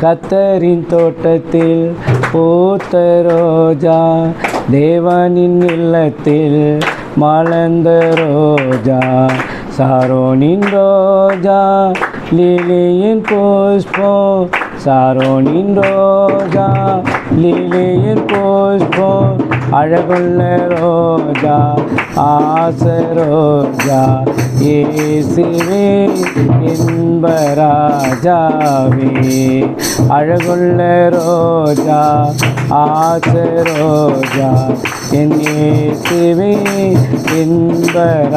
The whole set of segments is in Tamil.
கத்தரின் தோட்டத்தில் பூத்த ரோஜா தேவனின் இல்லத்தில் மலர்ந்த ரோஜா சாரோனின் ரோஜா லீலியின் புஷ்பம் சாரோனின் ரோஜா லீலியின் புஷ்பம் அழகுள்ள ரோஜா ஆச ரோஜா ஏசிவே என் ராஜாவே. அழகுள்ள ரோஜா ஆச ரோஜா என் இயேசுவே இன்பராஜாவே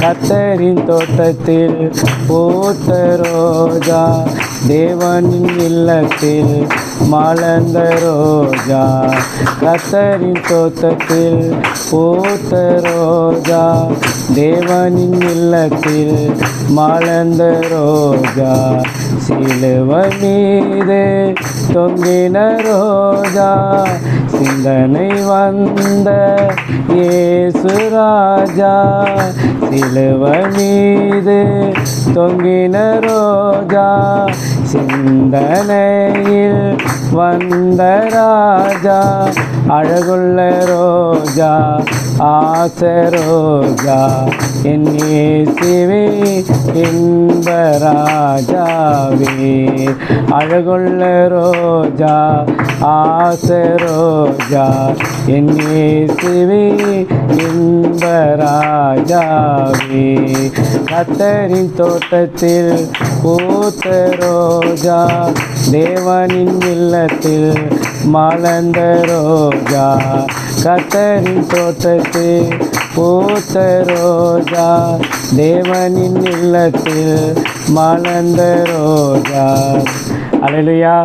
கத்தரின் தோட்டத்தில் பூத்த ரோஜா தேவனின் இல்லத்தில் மலர்ந்த ரோஜா. கத்தரின் தோட்டத்தில் பூத்த ரோஜா தேவனின் இல்லத்தில் மலர்ந்த ரோஜா. சிலுவ மீது தொங்கின ரோஜா சிந்தனை வந்த ஏசுராஜா சிலுவ மீது தொங்கின ரோஜா சிந்தனையில் வந்த ராஜா அழகுள்ள ரோஜா ஆச ரோஜா என் இன்ப ராஜாவே. அழகுள்ள ரோஜா ஆச ரோஜா என் இன்ப ராஜாவே. கத்தரின் தோட்டத்தில் பூத்த ரோஜா ரோஜா தேவனின் இல்லத்தில் மலர்ந்த ரோஜா கத்தரின் தோட்டத்தில் பூத்த ரோஜா தேவனின் இல்லத்தில் மலர்ந்த ரோஜா. அலையா